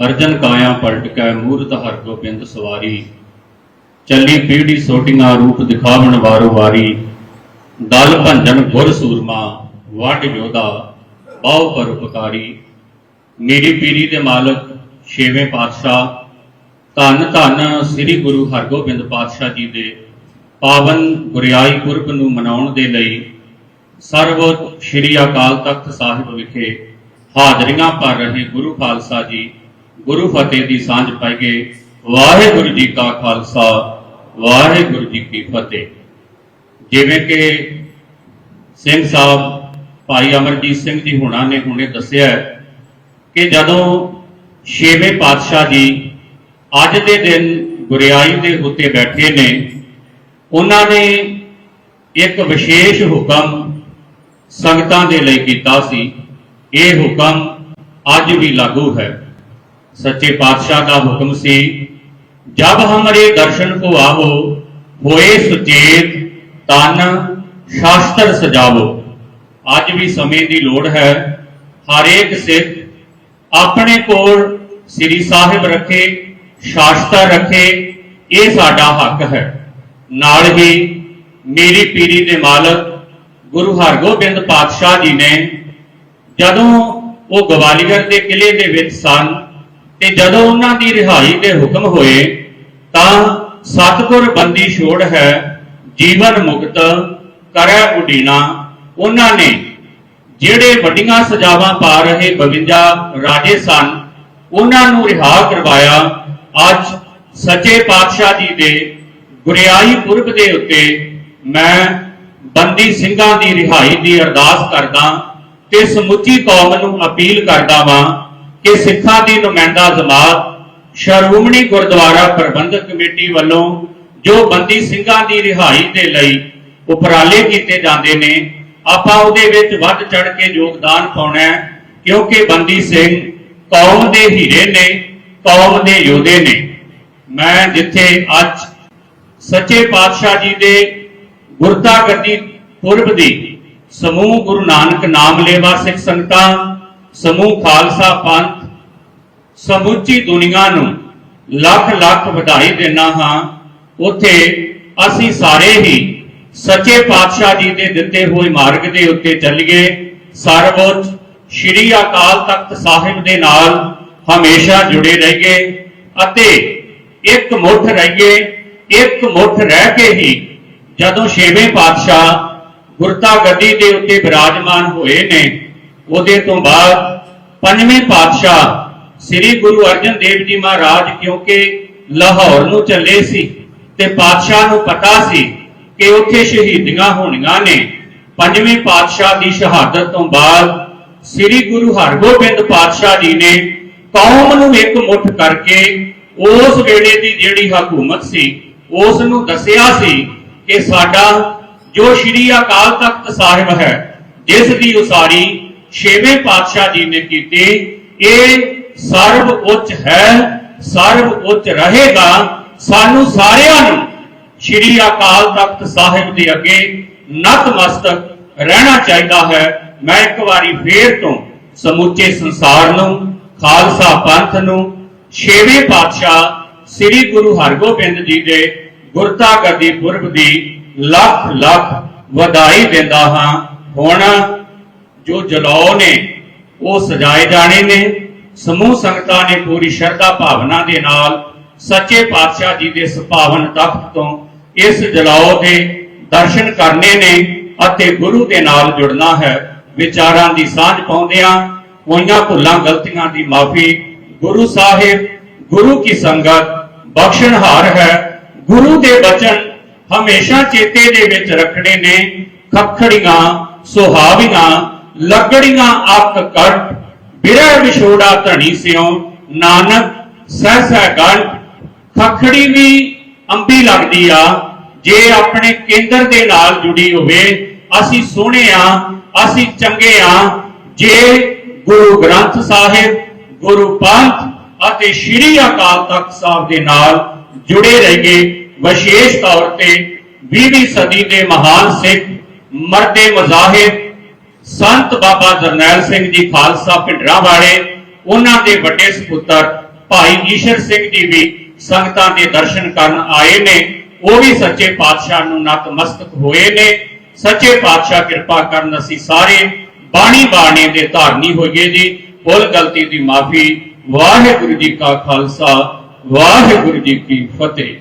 ਅਰਜਨ ਕਾਇਆ ਪਲਟ ਕੈ ਮੂਰਤ ਹਰ ਗੋਬਿੰਦ ਸਵਾਰੀ। ਚੱਲੀ ਪੀੜੀ ਸੋਟੀਆਂ ਰੂਪ ਦਿਖਾਵਣ ਵਾਰੋ ਵਾਰੀ। ਦਲ ਭੰਜਨ ਗੁਰ ਸੂਰਮਾ ਵੱਡ ਯੋਧਾ ਬਹੁ ਪਰਉਪਕਾਰੀ ਮੇਰੀ ਪੀਰੀ ਦੇ ਮਾਲਕ, ਛੇਵੇਂ ਪਾਤਸ਼ਾਹ। ਧੰਨ ਧੰਨ ਸ੍ਰੀ ਗੁਰੂ ਹਰਗੋਬਿੰਦ ਪਾਤਸ਼ਾਹ ਜੀ ਦੇ ਪਾਵਨ ਗੁਰਿਆਈ ਪੁਰਬ ਨੂੰ ਮਨਾਉਣ ਦੇ ਲਈ ਸਰਵ ਸ੍ਰੀ ਅਕਾਲ ਤਖਤ ਸਾਹਿਬ ਵਿਖੇ ਹਾਜ਼ਰੀਆਂ ਭਰ ਰਹੇ ਗੁਰੂ ਖਾਲਸਾ ਜੀ ਗੁਰੂ ਫਤਿਹ ਦੀ ਸਾਂਝ ਪਾਈਏ। ਵਾਹਿਗੁਰੂ ਜੀ ਕਾ ਖਾਲਸਾ, ਵਾਹਿਗੁਰੂ ਜੀ ਕੀ ਫਤਿਹ। ਜਿਵੇਂ ਕਿ ਸਿੰਘ ਸਾਹਿਬ, ਭਾਈ ਅਮਰਜੀਤ ਸਿੰਘ ਜੀ ਹੁਣਾਂ ਨੇ ਹੁਣੇ ਦੱਸਿਆ ਕਿ ਜਦੋਂ ਛੇਵੇਂ ਪਾਤਸ਼ਾਹ ਜੀ ਅੱਜ ਦੇ ਦਿਨ ਗੁਰਿਆਈ ਦੇ ਉੱਤੇ ਬੈਠੇ ਨੇ, ਉਹਨਾਂ ਨੇ ਇੱਕ ਵਿਸ਼ੇਸ਼ ਹੁਕਮ ਸੰਗਤਾਂ ਦੇ ਲਈ ਕੀਤਾ ਸੀ। ਇਹ ਹੁਕਮ ਅੱਜ ਵੀ ਲਾਗੂ ਹੈ। ਸੱਚੇ ਪਾਤਸ਼ਾਹ ਦਾ ਹੁਕਮ ਸੀ, ਜਬ ਹਮਰੇ ਦਰਸ਼ਨ ਕੋ ਆਵੋ, ਹੋਏ ਸੁਚੇਤ, ਤਨ ਸ਼ਾਸਤਰ ਸਜਾਵੋ। ਅੱਜ ਵੀ ਸਮੇਂ ਦੀ ਲੋੜ ਹੈ, ਹਰੇਕ ਸਿੱਖ ਆਪਣੇ ਕੋਲ ਸ੍ਰੀ ਸਾਹਿਬ ਰੱਖੇ, ਸ਼ਾਸਤਰ ਰੱਖੇ, ਇਹ ਸਾਡਾ ਹੱਕ ਹੈ। ਨਾਲ ਹੀ ਮੇਰੀ ਪੀਰੀ ਦੇ ਮਾਲਕ ਗੁਰੂ ਹਰਗੋਬਿੰਦ ਪਾਤਸ਼ਾਹ ਜੀ ਨੇ, ਜਦੋਂ ਉਹ ਗਵਾਲੀਅਰ ਦੇ ਕਿਲੇ ਦੇ ਵਿੱਚ ਸਨ ਤੇ ਜਦੋਂ ਉਹਨਾਂ ਦੀ ਰਿਹਾਈ ਦੇ ਹੁਕਮ ਹੋਏ, ਤਾਂ ਸਤਿਗੁਰ ਬੰਦੀ ਛੋੜ ਹੈ, ਜੀਵਨ ਮੁਕਤ ਕਰੈ ਉਡੀਨਾ। ਉਹਨਾਂ ਨੇ ਜਿਹੜੇ ਵੱਡੀਆਂ ਸਜ਼ਾਵਾਂ ਪਾ ਰਹੇ 52 ਰਾਜੇ ਸਨ, ਉਹਨਾਂ ਨੂੰ ਰਿਹਾ ਕਰਵਾਇਆ। ਅੱਜ ਸੱਚੇ ਪਾਤਸ਼ਾਹ ਜੀ ਦੇ ਗੁਰਿਆਈ ਪੁਰਬ ਦੇ ਉੱਤੇ ਮੈਂ ਬੰਦੀ ਸਿੰਘਾਂ ਦੀ ਰਿਹਾਈ ਦੀ ਅਰਦਾਸ ਕਰਦਾ ਤੇ ਸਮੁੱਚੀ ਕੌਮ ਨੂੰ ਅਪੀਲ ਕਰਦਾ ਵਾਂ ਕਿ ਸਿੱਖਾਂ ਦੀ ਨੁਮਾਇੰਦਾ ਜਮਾਤ ਸ਼੍ਰੋਮਣੀ ਗੁਰਦੁਆਰਾ ਪ੍ਰਬੰਧਕ ਕਮੇਟੀ ਵੱਲੋਂ ਜੋ ਬੰਦੀ ਸਿੰਘਾਂ ਦੀ ਰਿਹਾਈ ਦੇ ਲਈ ਉਪਰਾਲੇ ਕੀਤੇ ਜਾਂਦੇ ਨੇ, ਆਪਾਂ ਉਹਦੇ ਵਿੱਚ ਵੱਧ ਚੜ ਕੇ ਯੋਗਦਾਨ ਪਾਉਣਾ ਹੈ, ਕਿਉਂਕਿ ਬੰਦੀ ਸਿੰਘ ਕੌਮ ਦੇ ਹੀਰੇ ਨੇ, ਕੌਮ ਦੇ ਯੋਧੇ ਨੇ। ਮੈਂ ਜਿੱਥੇ ਅੱਜ ਸੱਚੇ ਪਾਤਸ਼ਾਹ ਜੀ ਦੇ ਗੁਰਤਾ ਗੱਦੀ ਪੁਰਬ ਦੀ ਸਮੂਹ ਗੁਰੂ ਨਾਨਕ ਨਾਮ ਲੇਵਾ ਸਿੱਖ ਸੰਗਤਾਂ ਸਮੂਹ ਖਾਲਸਾ ਪੰਥ ਸਮੁੱਚੀ ਦੁਨੀਆ ਨੂੰ ਲੱਖ ਲੱਖ ਵਧਾਈ ਦਿੰਦਾ ਹਾਂ। ਉਥੇ ਅਸੀਂ ਸਾਰੇ ਹੀ ਸੱਚੇ ਪਾਤਸ਼ਾਹ ਜੀ ਦੇ ਦਿੱਤੇ ਹੋਏ ਮਾਰਗ ਦੇ ਉੱਤੇ ਚੱਲੀਏ। ਸਰਵਉੱਚ ਸ੍ਰੀ ਅਕਾਲ ਤਖਤ ਸਾਹਿਬ ਦੇ ਨਾਲ ਹਮੇਸ਼ਾ ਜੁੜੇ ਰਹੀਏ ਅਤੇ ਇੱਕ ਮੁੱਠ ਰਹੀਏ, ਇੱਕ ਮੁੱਠ ਰਹਿ ਕੇ ਹੀ ਜਦੋਂ ਛੇਵੇਂ ਪਾਤਸ਼ਾਹ ਗੁਰਤਾ ਗੱਦੀ ਦੇ ਉੱਤੇ ਬਿਰਾਜਮਾਨ ਹੋਏ ਨੇ ਉਹਦੇ ਤੋਂ ਬਾਅਦ ਪੰਜਵੇਂ ਪਾਤਸ਼ਾਹ ਸ੍ਰੀ ਗੁਰੂ ਅਰਜਨ ਦੇਵ ਜੀ ਮਹਾਰਾਜ, ਕਿਉਂਕਿ ਲਾਹੌਰ ਨੂੰ ਚੱਲੇ ਸੀ ਤੇ ਪਾਤਸ਼ਾਹ ਨੂੰ ਪਤਾ ਸੀ ਕਿ ਉੱਥੇ ਸ਼ਹੀਦੀਆਂ ਹੋਣੀਆਂ ਨੇ, ਪੰਜਵੇਂ ਪਾਤਸ਼ਾਹ ਦੀ ਸ਼ਹਾਦਤ ਤੋਂ ਬਾਅਦ ਸ੍ਰੀ ਗੁਰੂ ਹਰਗੋਬਿੰਦ ਪਾਤਸ਼ਾਹ ਜੀ ਨੇ ਕੌਮ ਨੂੰ ਇੱਕ ਮੁੱਠ ਕਰਕੇ ਉਸ ਵੇਲੇ ਦੀ ਜਿਹੜੀ ਹਕੂਮਤ ਸੀ, ਉਸ ਨੂੰ ਦੱਸਿਆ ਸੀ ਕਿ ਸਾਡਾ ਜੋ ਸ੍ਰੀ ਅਕਾਲ ਤਖਤ ਸਾਹਿਬ ਹੈ, ਜਿਸ ਦੀ ਉਸਾਰੀ ਛੇਵੇਂ ਪਾਤਸ਼ਾਹ ਜੀ ਨੇ ਕੀਤੀ, ਇਹ ਸਰਵ ਉੱਚ ਹੈ, ਸਰਵ ਉੱਚ ਰਹੇਗਾ, ਸਾਨੂੰ ਸਾਰਿਆਂ ਨੂੰ ਸ੍ਰੀ ਅਕਾਲ ਤਖਤ ਸਾਹਿਬ ਦੇ ਅੱਗੇ ਨਤਮਸਤਕ ਰਹਿਣਾ ਚਾਹੀਦਾ ਹੈ। ਮੈਂ ਇੱਕ ਵਾਰੀ ਫੇਰ ਤੋਂ ਸਮੁੱਚੇ ਸੰਸਾਰ ਨੂੰ, ਖਾਲਸਾ ਪੰਥ ਨੂੰ, ਛੇਵੇਂ ਪਾਤਸ਼ਾਹ ਸ੍ਰੀ ਗੁਰੂ ਹਰਗੋਬਿੰਦ ਜੀ ਦੇ ਗੁਰਤਾ ਗੱਦੀ ਪੁਰਬ ਦੀ ਲੱਖ ਲੱਖ ਵਧਾਈ ਦਿੰਦਾ ਹਾਂ। ਹੁਣ ਜੋ ਜਲਾਉ ਨੇ, ਉਹ ਸਜਾਏ ਜਾਣੇ ਨੇ। ਸਮੂਹ ਸੰਗਤਾਂ ਨੇ ਪੂਰੀ ਸ਼ਰਧਾ ਭਾਵਨਾ ਦੇ ਨਾਲ ਸੱਚੇ ਪਾਤਸ਼ਾਹ ਜੀ ਦੇ ਸੁਭਾਵਨ ਤਖਤ ਤੋਂ ਇਸ ਜਲਾਉ ਦੇ ਦਰਸ਼ਨ ਕਰਨੇ ਨੇ ਅਤੇ ਗੁਰੂ ਦੇ ਨਾਲ ਜੁੜਨਾ ਹੈ। ਵਿਚਾਰਾਂ ਦੀ ਸਾਂਝ ਪਾਉਂਦਿਆਂ ਹੋਈਆਂ ਭੁੱਲਾਂ ਗਲਤੀਆਂ ਦੀ ਮਾਫੀ ਗੁਰੂ ਸਾਹਿਬ, ਗੁਰੂ ਕੀ ਸੰਗਤ, ਬਖਸ਼ਣਹਾਰ ਹੈ। ਗੁਰੂ ਦੇ ਬਚਨ ਹਮੇਸ਼ਾ ਚੇਤੇ ਦੇ ਵਿੱਚ ਰੱਖਣੇ ਨੇ। ਖਖੜੀਆਂ, ਸੁਹਾਵੀਆਂ ਲੱਗੜੀਆਂ ਅੱਖ ਕੱਟ ਬਿਰਹ ਵਿਛੋੜਾ ਧਣੀ ਸਿਓ ਨਾਨਕ ਸਹਿ ਸਹਿ ਗੰਢ ਖਖੜੀ ਵੀ ਅੰਬੀ ਲੱਗਦੀ ਆ। ਜੇ ਆਪਣੇ ਕੇਂਦਰ ਦੇ ਨਾਲ ਜੁੜੀ ਹੋਵੇ, ਅਸੀਂ ਸੋਹਣੇ ਆ, ਅਸੀਂ ਚੰਗੇ ਆ। ਜੇ ਗੁਰੂ ਗ੍ਰੰਥ ਸਾਹਿਬ, ਗੁਰੂ ਪੰਥ ਅਤੇ ਸ੍ਰੀ ਅਕਾਲ ਤਖਤ ਸਾਹਿਬ ਦੇ ਨਾਲ ਜੁੜੇ ਰਹੀਏ, ਵਿਸ਼ੇਸ਼ ਤੌਰ ਤੇ 20ਵੀਂ ਸਦੀ ਦੇ ਮਹਾਨ ਸਿੱਖ, ਮਰਦੇ ਮਜ਼ਾਹਿਬ ਸੰਤ ਬਾਬਾ ਜਰਨੈਲ ਸਿੰਘ ਜੀ ਖਾਲਸਾ ਭਿੰਡਰਾਂ ਵਾਲੇ, ਉਹਨਾਂ ਦੇ ਵੱਡੇ ਸੁਪੁੱਤਰ ਭਾਈ ਈਸ਼ਰ ਸਿੰਘ ਜੀ ਵੀ ਸੰਗਤਾਂ ਦੇ ਦਰਸ਼ਨ ਕਰਨ ਆਏ ਨੇ। ਉਹ ਵੀ ਸੱਚੇ ਪਾਤਸ਼ਾਹ ਨੂੰ ਨਤਮਸਤਕ ਹੋਏ ਨੇ। ਸੱਚੇ ਪਾਤਸ਼ਾਹ ਕਿਰਪਾ ਕਰਨ ਅਸੀਂ ਸਾਰੇ ਬਾਣੀ ਬਾਣੇ ਦੇ ਧਾਰਨੀ ਹੋਈਏ ਜੀ। ਭੁੱਲ ਗਲਤੀ ਦੀ ਮਾਫੀ। ਵਾਹਿਗੁਰੂ ਜੀ ਕਾ ਖਾਲਸਾ, ਵਾਹਿਗੁਰੂ ਜੀ ਕੀ ਫਤਿਹ।